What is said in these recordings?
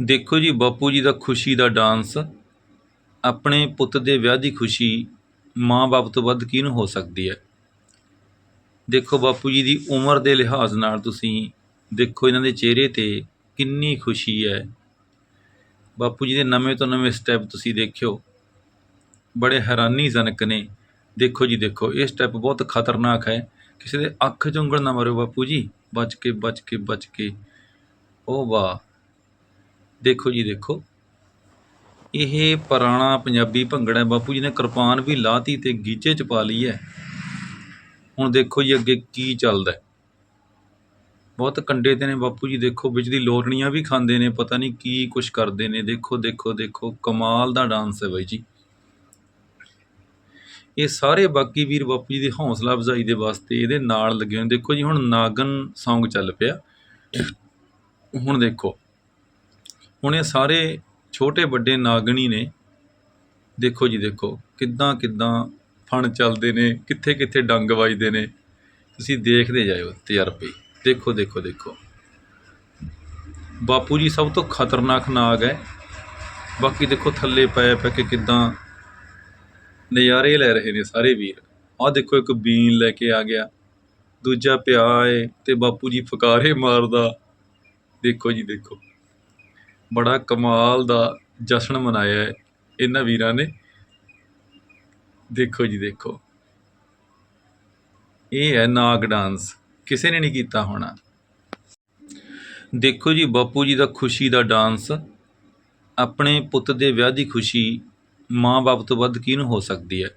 ਦੇਖੋ ਜੀ, ਬਾਪੂ ਜੀ ਦਾ ਖੁਸ਼ੀ ਦਾ ਡਾਂਸ, ਆਪਣੇ ਪੁੱਤ ਦੇ ਵਿਆਹ ਦੀ ਖੁਸ਼ੀ ਮਾਂ-ਬਾਪ ਤੋਂ ਵੱਧ ਕਿਹਨੂੰ ਹੋ ਸਕਦੀ ਹੈ? ਦੇਖੋ ਬਾਪੂ ਜੀ ਦੀ ਉਮਰ ਦੇ ਲਿਹਾਜ਼ ਨਾਲ ਤੁਸੀਂ ਦੇਖੋ ਇਹਨਾਂ ਦੇ ਚਿਹਰੇ ਤੇ ਕਿੰਨੀ ਖੁਸ਼ੀ ਹੈ। ਬਾਪੂ ਜੀ ਦੇ ਨਵੇਂ ਤੋਂ ਨਵੇਂ ਸਟੈਪ ਤੁਸੀਂ ਦੇਖਿਓ। ਬੜੇ ਹੈਰਾਨੀਜਨਕ ਨੇ। ਦੇਖੋ ਜੀ, ਦੇਖੋ, ਇਹ ਸਟੈਪ ਬਹੁਤ ਖਤਰਨਾਕ ਹੈ। ਕਿਸੇ ਦੇ ਅੱਖ 'ਚ ਉਂਗਲ ਨਾ ਮਾਰਿਓ ਬਾਪੂ ਜੀ। ਬਚ ਕੇ ਬਚ ਕੇ ਬਚ ਕੇ। ਓ ਵਾਹ। ਦੇਖੋ ਜੀ, ਦੇਖੋ। ਇਹ ਪੁਰਾਣਾ ਪੰਜਾਬੀ ਭੰਗੜਾ ਬਾਪੂ ਜੀ ਨੇ ਕਿਰਪਾਨ ਵੀ ਲਾਤੀ ਤੇ ਗੀਚੇ ਚ ਪਾ ਲਈ ਹੈ। ਹੁਣ ਦੇਖੋ ਜੀ ਅੱਗੇ ਕੀ ਚੱਲਦਾ ਬਹੁਤ ਕੰਡੇ ਤੇ ਨੇ ਬਾਪੂ ਜੀ। ਦੇਖੋ ਵਿੱਚ ਦੀ ਲੋਰਣੀਆਂ ਵੀ ਖਾਂਦੇ ਨੇ। ਪਤਾ ਨਹੀਂ ਕੀ ਕੁਛ ਕਰਦੇ ਨੇ। ਦੇਖੋ ਦੇਖੋ ਦੇਖੋ। ਕਮਾਲ ਦਾ ਡਾਂਸ ਹੈ ਬਾਈ ਜੀ। ਇਹ ਸਾਰੇ ਬਾਕੀ ਵੀਰ ਬਾਪੂ ਜੀ ਦੀ ਹੌਸਲਾ ਅਫਜ਼ਾਈ ਦੇ ਵਾਸਤੇ ਇਹਦੇ ਨਾਲ ਲੱਗੇ ਹੋਏ ਦੇਖੋ ਜੀ, ਹੁਣ ਨਾਗਨ Song ਚੱਲ ਪਿਆ। ਹੁਣ ਦੇਖੋ। ਹੁਣ ਇਹ ਸਾਰੇ ਛੋਟੇ ਵੱਡੇ ਨਾਗਣੀ ਨੇ। ਦੇਖੋ ਜੀ, ਦੇਖੋ ਕਿੱਦਾਂ ਕਿੱਦਾਂ ਫਣ ਚੱਲਦੇ ਨੇ, ਕਿੱਥੇ ਕਿੱਥੇ ਡੰਗ ਵੱਜਦੇ ਨੇ। ਤੁਸੀਂ ਦੇਖਦੇ ਜਾਇਓ ਤਜਰਬੇ। ਦੇਖੋ ਦੇਖੋ ਦੇਖੋ। ਬਾਪੂ ਜੀ ਸਭ ਤੋਂ ਖਤਰਨਾਕ ਨਾਗ ਹੈ। ਬਾਕੀ ਦੇਖੋ ਥੱਲੇ ਪਏ ਪੈ ਕੇ ਕਿੱਦਾਂ ਨਜ਼ਾਰੇ ਲੈ ਰਹੇ ਨੇ ਸਾਰੇ ਵੀਰ। ਆਹ ਦੇਖੋ ਇੱਕ ਬੀਨ ਲੈ ਕੇ ਆ ਗਿਆ। ਦੂਜਾ ਪਿਆ ਏ ਤੇ ਬਾਪੂ ਜੀ ਫਕਾਰੇ ਮਾਰਦਾ। ਦੇਖੋ ਜੀ, ਦੇਖੋ। ਬੜਾ ਕਮਾਲ ਦਾ ਜਸ਼ਨ ਮਨਾਇਆ ਹੈ। ਇਹਨਾਂ ਵੀਰਾਂ ਨੇ। ਦੇਖੋ ਜੀ, ਦੇਖੋ। ਇਹ ਹੈ ਨਾਗ ਡਾਂਸ। ਕਿਸੇ ਨੇ ਨਹੀਂ ਕੀਤਾ ਹੋਣਾ। ਦੇਖੋ ਜੀ, ਬਾਪੂ ਜੀ ਦਾ ਖੁਸ਼ੀ ਦਾ ਡਾਂਸ। ਆਪਣੇ ਪੁੱਤ ਦੇ ਵਿਆਹ ਦੀ ਖੁਸ਼ੀ ਮਾਂ-ਬਾਪ ਤੋਂ ਵੱਧ ਕਿਹਨੂੰ ਹੋ ਸਕਦੀ ਹੈ?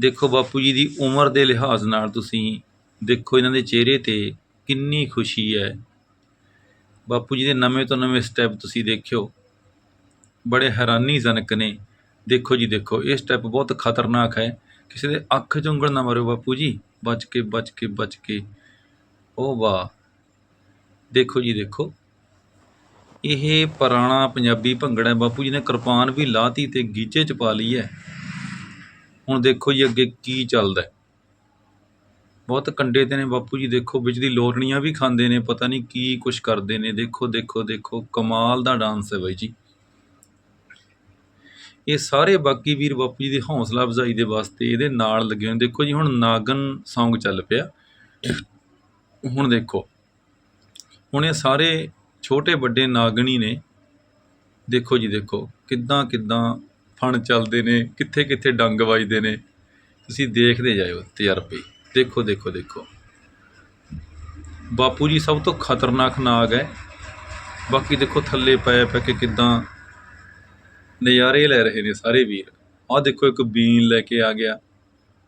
ਦੇਖੋ, ਬਾਪੂ ਜੀ ਦੀ ਉਮਰ ਦੇ ਲਿਹਾਜ਼ ਨਾਲ ਤੁਸੀਂ ਦੇਖੋ ਇਹਨਾਂ ਦੇ ਚਿਹਰੇ ਤੇ ਕਿੰਨੀ ਖੁਸ਼ੀ ਹੈ। ਬਾਪੂ ਜੀ ਦੇ ਨਵੇਂ ਤੋਂ ਨਵੇਂ ਸਟੈਪ ਤੁਸੀਂ ਦੇਖਿਓ। ਬੜੇ ਹੈਰਾਨੀਜਨਕ ਨੇ। ਦੇਖੋ ਜੀ, ਦੇਖੋ, ਇਹ ਸਟੈਪ ਬਹੁਤ ਖਤਰਨਾਕ ਹੈ। ਕਿਸੇ ਦੇ ਅੱਖ 'ਚ ਉਂਗਲ ਨਾ ਮਾਰਿਓ ਬਾਪੂ ਜੀ। ਬਚ ਕੇ ਬਚ ਕੇ ਬਚ ਕੇ। ਉਹ ਵਾਹ। ਦੇਖੋ ਜੀ, ਦੇਖੋ। ਇਹ ਪੁਰਾਣਾ ਪੰਜਾਬੀ ਭੰਗੜਾ ਬਾਪੂ ਜੀ ਨੇ ਕਿਰਪਾਨ ਵੀ ਲਾਤੀ ਤੇ ਗੀਚੇ ਚ ਪਾ ਲਈ ਹੈ। ਹੁਣ ਦੇਖੋ ਜੀ ਅੱਗੇ ਕੀ ਚੱਲਦਾ ਬਹੁਤ ਕੰਡੇ ਤੇ ਨੇ ਬਾਪੂ ਜੀ, ਦੇਖੋ ਵਿੱਚ ਦੀ ਲੋਰਣੀਆਂ ਵੀ ਖਾਂਦੇ ਨੇ, ਪਤਾ ਨਹੀਂ ਕੀ ਕੁਛ ਕਰਦੇ ਨੇ, ਦੇਖੋ ਦੇਖੋ ਦੇਖੋ, ਕਮਾਲ ਦਾ ਡਾਂਸ ਹੈ ਬਾਈ ਜੀ। ਇਹ ਸਾਰੇ ਬਾਕੀ ਵੀਰ ਬਾਪੂ ਜੀ ਦੀ ਹੌਸਲਾ ਅਫਜ਼ਾਈ ਦੇ ਵਾਸਤੇ ਇਹਦੇ ਨਾਲ ਲੱਗੇ ਹੋਏ ਦੇਖੋ ਜੀ, ਹੁਣ ਨਾਗਨ ਸੌਂਗ ਚੱਲ ਪਿਆ। ਹੁਣ ਦੇਖੋ, ਹੁਣ ਇਹ ਸਾਰੇ ਛੋਟੇ ਵੱਡੇ ਨਾਗਣੀ ਨੇ। ਦੇਖੋ ਜੀ, ਦੇਖੋ, ਕਿੱਦਾਂ ਕਿੱਦਾਂ ਫਣ ਚੱਲਦੇ ਨੇ ਕਿੱਥੇ ਕਿੱਥੇ ਡੰਗ ਵੱਜਦੇ ਨੇ। ਤੁਸੀਂ ਦੇਖਦੇ ਜਾਇਓ, ਤਜਰਬੇ। ਦੇਖੋ ਦੇਖੋ ਦੇਖੋ। ਬਾਪੂ ਜੀ ਸਭ ਤੋਂ ਖਤਰਨਾਕ ਨਾਗ ਹੈ। ਬਾਕੀ ਦੇਖੋ, ਥੱਲੇ ਪਏ ਪੈ ਕੇ ਕਿੱਦਾਂ ਨਜ਼ਾਰੇ ਲੈ ਰਹੇ ਨੇ ਸਾਰੇ ਵੀਰ। ਆਹ ਦੇਖੋ, ਇੱਕ ਬੀਨ ਲੈ ਕੇ ਆ ਗਿਆ।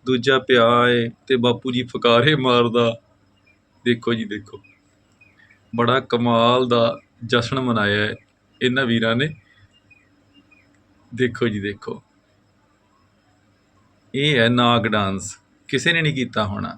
ਦੂਜਾ ਪਿਆ ਏ ਤੇ ਬਾਪੂ ਜੀ ਫਕਾਰੇ ਮਾਰਦਾ। ਦੇਖੋ ਜੀ, ਦੇਖੋ। ਬੜਾ ਕਮਾਲ ਦਾ ਜਸ਼ਨ ਮਨਾਇਆ ਹੈ ਇਹਨਾਂ ਵੀਰਾਂ ਨੇ। ਦੇਖੋ ਜੀ, ਦੇਖੋ। ਇਹ ਹੈ ਨਾਗ ਡਾਂਸ। ਕਿਸੇ ਨੇ ਨਹੀਂ ਕੀਤਾ ਹੋਣਾ।